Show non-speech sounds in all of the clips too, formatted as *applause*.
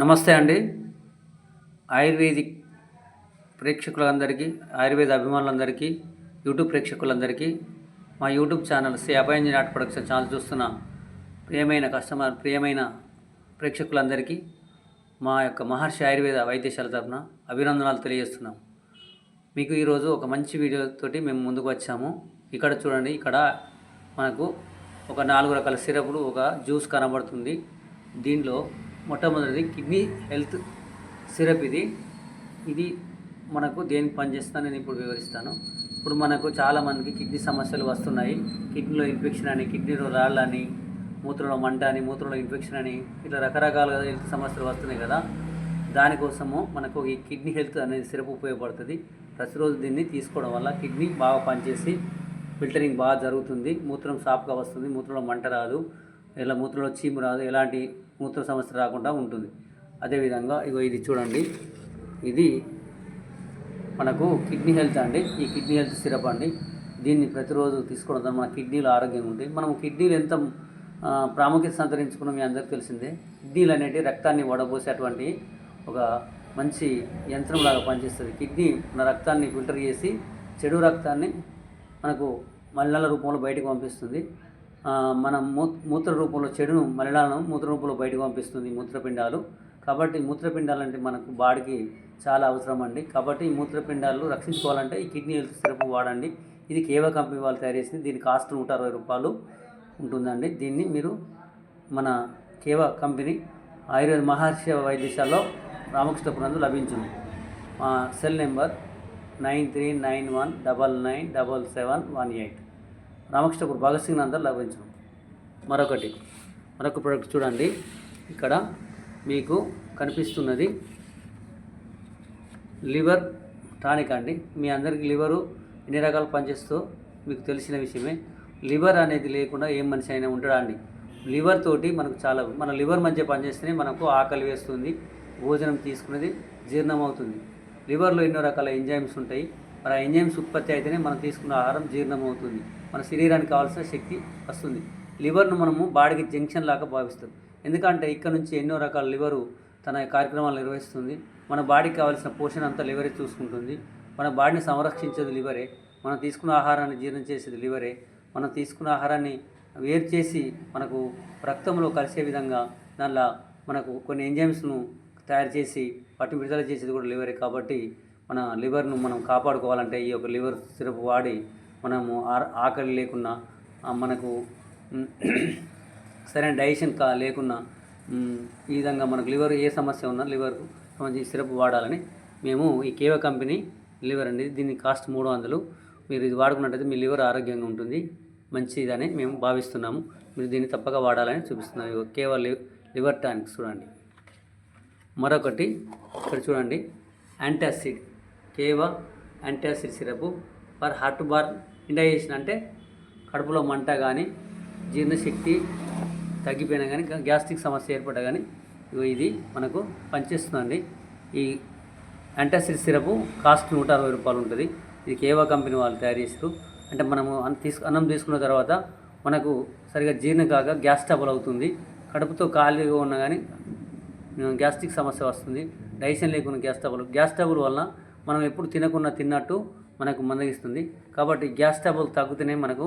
నమస్తే అండి. ఆయుర్వేదిక్ ప్రేక్షకులందరికీ ఆయుర్వేద అభిమానులందరికీ యూట్యూబ్ ప్రేక్షకులందరికీ మా YouTube channel Shri Abhayanjan art production channel చూస్తున్న ప్రియమైన కస్టమర్ ప్రియమైన ప్రేక్షకులందరికీ మా యొక్క మహర్షి ఆయుర్వేద వైద్యశాల తరఫున అభినందనాలు తెలియజేస్తున్నాం. మీకు ఈరోజు ఒక మంచి వీడియోతోటి మేము ముందుకు వచ్చాము. ఇక్కడ చూడండి ఇక్కడ మనకు ఒక నాలుగు రకాల సిరపులు ఒక జ్యూస్ కనబడుతుంది. దీనిలో మొట్టమొదటిది కిడ్నీ హెల్త్ సిరప్ ఇది. ఇది మనకు దేనికి పనిచేస్తుందో నేను ఇప్పుడు వివరిస్తాను. ఇప్పుడు మనకు చాలామందికి కిడ్నీ సమస్యలు వస్తున్నాయి. కిడ్నీలో ఇన్ఫెక్షన్ అని కిడ్నీలో రాళ్ళని మూత్రంలో మంట అని మూత్రంలో ఇన్ఫెక్షన్ అని ఇట్లా రకరకాలుగా హెల్త్ సమస్యలు వస్తున్నాయి కదా. దానికోసము మనకు ఈ కిడ్నీ హెల్త్ అనేది సిరప్ ఉపయోగపడుతుంది. ప్రతిరోజు దీన్ని తీసుకోవడం వల్ల కిడ్నీ బాగా పనిచేసి ఫిల్టరింగ్ బాగా జరుగుతుంది. మూత్రం సాఫ్గా వస్తుంది. మూత్రంలో మంట రాదు. ఇలా మూత్రంలో చీము రాదు. ఎలాంటి మూత్ర సమస్య రాకుండా ఉంటుంది. అదేవిధంగా ఇగో ఇది చూడండి. ఇది మనకు కిడ్నీ హెల్త్ అండి. ఈ కిడ్నీ హెల్త్ సిరప్ అండి. దీన్ని ప్రతిరోజు తీసుకోవడం ద్వారా మన కిడ్నీలు ఆరోగ్యంగా ఉంటాయి మనం కిడ్నీలు ఎంత ప్రాముఖ్యత సంతరించుకున్న మీ అందరికీ తెలిసిందే. కిడ్నీలు అనేటివి రక్తాన్ని వడబోసేటువంటి ఒక మంచి యంత్రంలాగా పనిచేస్తుంది. కిడ్నీ మన రక్తాన్ని ఫిల్టర్ చేసి చెడు రక్తాన్ని మనకు మలినాల రూపంలో బయటకు పంపిస్తుంది. మన మూత్ర రూపంలో చెడును మలినాలను మూత్ర రూపంలో బయటకు పంపిస్తుంది మూత్రపిండాలు. కాబట్టి మూత్రపిండాలు అంటే మనకు బాడీకి చాలా అవసరం అండి కాబట్టి ఈ మూత్రపిండాలు రక్షించుకోవాలంటే ఈ కిడ్నీ హెల్త్ సిరప్ వాడండి. ఇది కేవా కంపెనీ వాళ్ళు తయారు చేసింది. దీని కాస్ట్ నూట అరవై రూపాయలు ఉంటుందండి. దీన్ని మీరు మన కేవా కంపెనీ ఆయుర్వేద మహర్షి వైద్యశాలలో రామకృష్ణపురందు లభించును మా cell number nine three nine one double nine double seven one eight. Ramakrishnapuram Bhagat Singh నందర్ మరొకటి మరొక ప్రోడక్ట్ చూడండి. ఇక్కడ మీకు కనిపిస్తున్నది లివర్ టానిక్ అండి. మీ అందరికీ లివరు ఎన్ని రకాలు పనిచేస్తో మీకు తెలిసిన విషయమే. లివర్ అనేది లేకుండా ఏం మనిషి అయినా ఉంటాడా అండి? లివర్ తోటి మనకు చాలా మన లివర్ మంచిగా పనిచేస్తేనే మనకు ఆకలి వేస్తుంది భోజనం తీసుకునేది జీర్ణం అవుతుంది లివర్లో ఎన్నో రకాల ఎంజైమ్స్ ఉంటాయి. మరి ఆ ఎంజైమ్స్ ఉత్పత్తి అయితేనే మనం తీసుకున్న ఆహారం జీర్ణం అవుతుంది మన శరీరానికి కావాల్సిన శక్తి వస్తుంది. లివర్ను మనము బాడీకి జంక్షన్ లాగా భావిస్తాం. ఎందుకంటే ఇక్కడ నుంచి ఎన్నో రకాల లివరు తన కార్యక్రమాలు నిర్వహిస్తుంది. మన బాడీకి కావాల్సిన పోషణ అంతా లివరే చూసుకుంటుంది. మన బాడీని సంరక్షించేది లివరే. మనం తీసుకున్న ఆహారాన్ని జీర్ణం చేసేది లివరే. మనం తీసుకున్న ఆహారాన్ని వేరు చేసి మనకు రక్తంలో కలిసే విధంగా దానిలో మనకు కొన్ని ఎంజైమ్స్ను తయారు చేసి వాటిని విడుదల చేసేది కూడా లివరే కాబట్టి మన లివర్ను మనం కాపాడుకోవాలంటే ఈ యొక్క లివర్ సిరప్ వాడి మనము ఆ- ఆకలి లేకున్నా మనకు *clears throat* సరైన డైజెషన్ కా లేకున్నా ఈ విధంగా మనకు లివర్ ఏ సమస్య ఉన్నా లివర్కు సంబంధించి సిరప్ వాడాలని మేము ఈ కేవా కంపెనీ లివర్ అండి దీని కాస్ట్ మూడు వందలు. మీరు ఇది వాడుకున్నట్టయితే మీ లివర్ ఆరోగ్యంగా ఉంటుంది. మంచిదని మేము భావిస్తున్నాము. మీరు దీన్ని తప్పక వాడాలని చూపిస్తున్నాము. ఇగో కేవా లివర్ టానిక్ చూడండి. మరొకటి ఇక్కడ చూడండి. Antacid. Keva antacid syrup for heartburn indigestion అంటే కడుపులో మంట కానీ జీర్ణశక్తి తగ్గిపోయినా కానీ గ్యాస్ట్రిక్ సమస్య ఏర్పడ్డా కానీ ఇది మనకు పనిచేస్తుందండి. ఈ యాంటాసిడ్ సిరప్ కాస్ట్ నూట అరవై రూపాయలు ఉంటుంది. ఇది కేవా కంపెనీ వాళ్ళు తయారు చేస్తారు అంటే మనము అన్నం తీసుకు అన్నం తీసుకున్న తర్వాత మనకు సరిగా జీర్ణం కాక గ్యాస్ ట్రబుల్ అవుతుంది. కడుపుతో ఖాళీగా ఉన్నా కానీ గ్యాస్ట్రిక్ సమస్య వస్తుంది. డైజెషన్ లేకుండా గ్యాస్ ట్రబుల్ గ్యాస్ ట్రబుల్ వలన మనం ఎప్పుడు తినకుండా తిన్నట్టు మనకు మందగిస్తుంది. కాబట్టి గ్యాస్ ట్రబుల్ తగ్గితేనే మనకు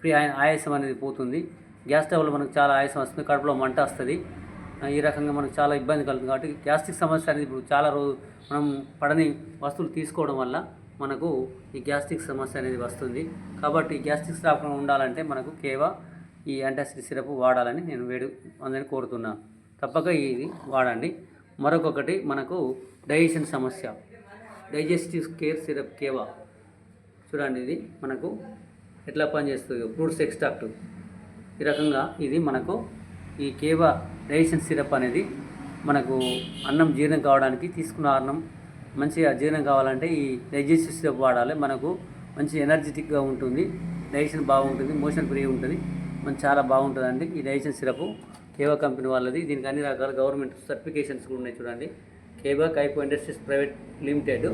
ఫ్రీ ఆయాసం అనేది పోతుంది. గ్యాస్ ట్రబుల్ మనకు చాలా ఆయాసం వస్తుంది. కడుపులో మంట వస్తుంది. ఈ రకంగా మనకు చాలా ఇబ్బంది కలుగుతుంది. కాబట్టి గ్యాస్ట్రిక్ సమస్య అనేది ఇప్పుడు చాలా రోజు మనం పడని వస్తువులు తీసుకోవడం వల్ల మనకు ఈ గ్యాస్ట్రిక్ సమస్య అనేది వస్తుంది. కాబట్టి గ్యాస్ట్రిక్ రాకుండా ఉండాలంటే మనకు కేవా ఈ యాంటాసిడ్ సిరప్ వాడాలని నేను వేడు అందరిని కోరుతున్నాను తప్పక ఇది వాడండి. మరొకటి మనకు డైజెషన్ సమస్య. Digestive care syrup Keva? చూడండి ఇది మనకు ఎట్లా పనిచేస్తుంది? Fruits extract. ఈ రకంగా ఇది మనకు ఈ కేవా డైజెషన్ సిరప్ అనేది మనకు అన్నం జీర్ణం కావడానికి తీసుకున్న అన్నం. మంచిగా జీర్ణం కావాలంటే ఈ డైజెస్టివ్ సిరప్ వాడాలి. మనకు మంచి ఎనర్జెటిక్గా ఉంటుంది. డైజెషన్ బాగుంటుంది మోషన్ ఫ్రీ ఉంటుంది. మనకు చాలా బాగుంటుందండి ఈ డైజెషన్ సిరప్. కేవా కంపెనీ వాళ్ళది. దీనికి అన్ని రకాల గవర్నమెంట్ సర్టిఫికేషన్స్ కూడా ఉన్నాయి చూడండి. Keva Kaipo industries private limited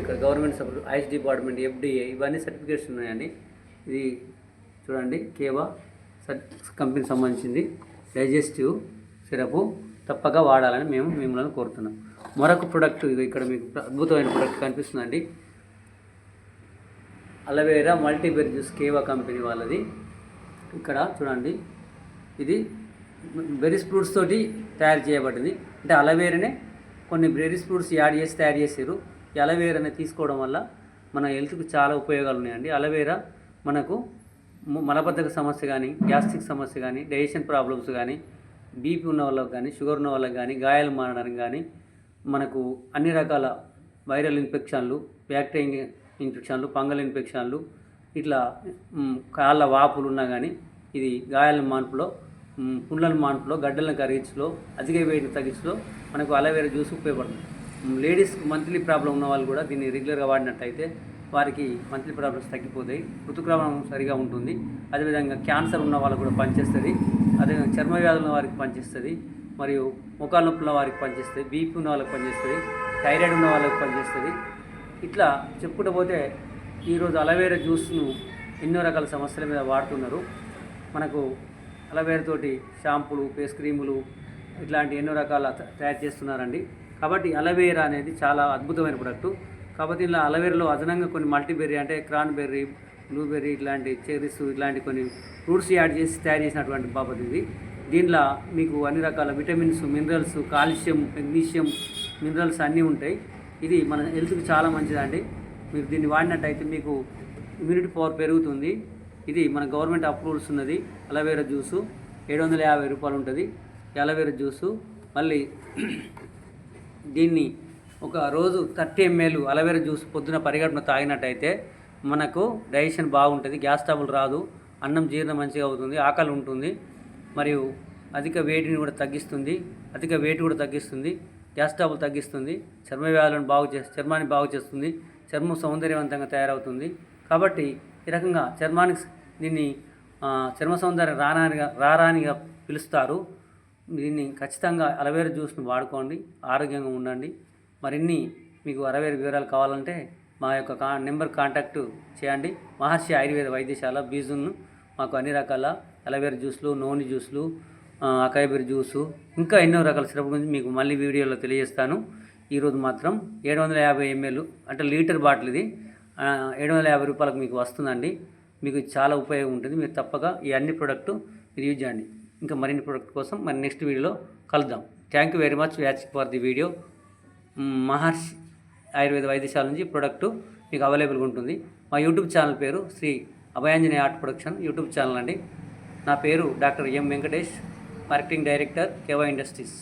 ఇక్కడ government support AYUSH department FDA ఇవన్నీ సర్టిఫికేట్స్ ఉన్నాయండి. ఇది చూడండి కేవా కంపెనీకి సంబంధించింది. డైజెస్టివ్ సిరపు తప్పక వాడాలని మేము మిమ్మల్ని కోరుతున్నాం. మరొక ప్రొడక్ట్ ఇది ఇక్కడ మీకు అద్భుతమైన ప్రొడక్ట్ కనిపిస్తుందండి. Aloe vera multiberry juice Keva company వాళ్ళది. ఇక్కడ చూడండి ఇది బెర్రీస్ ఫ్రూట్స్ తోటి తయారు చేయబడింది. అంటే అలవేరానే కొన్ని బ్రేరీస్ ఫ్రూట్స్ యాడ్ చేసి తయారు చేసారు ఈ అలవేరాని తీసుకోవడం వల్ల మన హెల్త్కి చాలా ఉపయోగాలు ఉన్నాయండి. అలవేరా మనకు మలబద్ధక సమస్య కానీ గ్యాస్ట్రిక్ సమస్య కానీ డైజెషన్ ప్రాబ్లమ్స్ కానీ బీపీ ఉన్న వాళ్ళకి కానీ షుగర్ ఉన్న వాళ్ళకి కానీ గాయాలు మారడానికి కానీ మనకు అన్ని రకాల వైరల్ ఇన్ఫెక్షన్లు బ్యాక్టీరియా ఇన్ఫెక్షన్లు ఫంగల్ ఇన్ఫెక్షన్లు ఇట్లా కాళ్ళ వాపులు ఉన్నా కానీ ఇది గాయాల మార్పులో పుండ్లను మాంట్లో గడ్డలను కరిగించులో అధిక వేడిని తగ్గించలో మనకు అలవేరా జ్యూస్ ఉపయోగపడుతుంది. లేడీస్ మంత్లీ ప్రాబ్లం ఉన్న వాళ్ళు కూడా దీన్ని రెగ్యులర్గా వాడినట్టయితే వారికి మంత్లీ ప్రాబ్లమ్స్ తగ్గిపోతాయి. ఋతుక్రమం సరిగా ఉంటుంది. అదేవిధంగా క్యాన్సర్ ఉన్న వాళ్ళకు కూడా పనిచేస్తుంది. అదేవిధంగా చర్మ వ్యాధులు ఉన్న వారికి పనిచేస్తుంది. మరియు ముఖాల నొప్పుల వారికి పనిచేస్తుంది. బీపీ ఉన్న వాళ్ళకి పనిచేస్తుంది. థైరాయిడ్ ఉన్న వాళ్ళకి పనిచేస్తుంది. ఇట్లా చెప్పుకుంటూ పోతే ఈరోజు అలవేరా జ్యూస్ను ఎన్నో రకాల సమస్యల మీద వాడుతున్నారు. మనకు అలవేరా తోటి ఫేస్ క్రీములు ఇట్లాంటి ఎన్నో రకాల తయారు చేస్తున్నారండి. కాబట్టి అలవేరా అనేది చాలా అద్భుతమైన ప్రొడక్ట్ కాబట్టి ఇలా అలవేరాలో అదనంగా కొన్ని మల్టీబెర్రీ అంటే క్రాన్బెర్రీ బ్లూబెర్రీ ఇట్లాంటి చెరీస్ ఇట్లాంటి కొన్ని ఫ్రూట్స్ యాడ్ చేసి తయారు చేసినటువంటి బాబత్ ఇది. దీంట్లో మీకు అన్ని రకాల vitamins minerals calcium magnesium minerals అన్నీ ఉంటాయి. ఇది మన హెల్త్కి చాలా మంచిదండి. మీరు దీన్ని వాడినట్టయితే మీకు ఇమ్యూనిటీ పవర్ పెరుగుతుంది. ఇది మన గవర్నమెంట్ అప్రూవల్స్ ఉన్నది. అలవేరా జ్యూసు ఏడు వందల యాభై రూపాయలు ఉంటుంది. అలవేరా జ్యూసు మళ్ళీ *clears throat* దీన్ని ఒక రోజు థర్టీ ఎంఎల్ అలవేరా జ్యూస్ పొద్దున పరిగడుపున తాగినట్టయితే మనకు డైజెషన్ బాగుంటుంది. గ్యాస్ ట్రబుల్ రాదు. అన్నం జీర్ణం మంచిగా అవుతుంది. ఆకలి ఉంటుంది. మరియు అధిక వేడిని కూడా తగ్గిస్తుంది. అధిక వేడి కూడా తగ్గిస్తుంది. గ్యాస్ ట్రబుల్ తగ్గిస్తుంది. చర్మ వ్యాధులను బాగు చే చర్మాన్ని బాగు చేస్తుంది. చర్మం సౌందర్యవంతంగా తయారవుతుంది. కాబట్టి ఈ రకంగా చర్మానికి దీన్ని చర్మ సౌందర్య రారానిగా రారానిగా పిలుస్తారు. దీన్ని ఖచ్చితంగా అలవేరా జ్యూస్ను వాడుకోండి ఆరోగ్యంగా ఉండండి. మరిన్ని మీకు అరవేరు వివరాలు కావాలంటే మా యొక్క కా నెంబర్ కాంటాక్ట్ చేయండి. మహర్షి ఆయుర్వేద వైద్యశాల బీజును మాకు అన్ని రకాల అలవేర్ జ్యూస్లు నూనె జ్యూస్లు ఆ, జ్యూసు ఇంకా ఎన్నో రకాల సిరప్ గురించి మీకు మళ్ళీ వీడియోలో తెలియజేస్తాను. ఈరోజు మాత్రం ఏడు వందల యాభై ఎంఎల్ అంటే లీటర్ బాటిల్ ఇది. ఏడు వందల యాభై రూపాయలకు మీకు వస్తుందండి. మీకు చాలా ఉపయోగం ఉంటుంది. మీరు తప్పక ఈ అన్ని ప్రోడక్ట్ మీరు యూజ్ చేయండి. ఇంకా మరిన్ని ప్రోడక్ట్ కోసం మరి నెక్స్ట్ వీడియోలో కలుద్దాం. Thank you very much watch for the video Maharshi Ayurveda Vaidyashala నుంచి ప్రోడక్ట్ మీకు అవైలబుల్గా ఉంటుంది. మా యూట్యూబ్ ఛానల్ పేరు Shri Abhayanjaneya art production YouTube channel అండి. నా పేరు doctor M Venkatesh marketing director Keva industries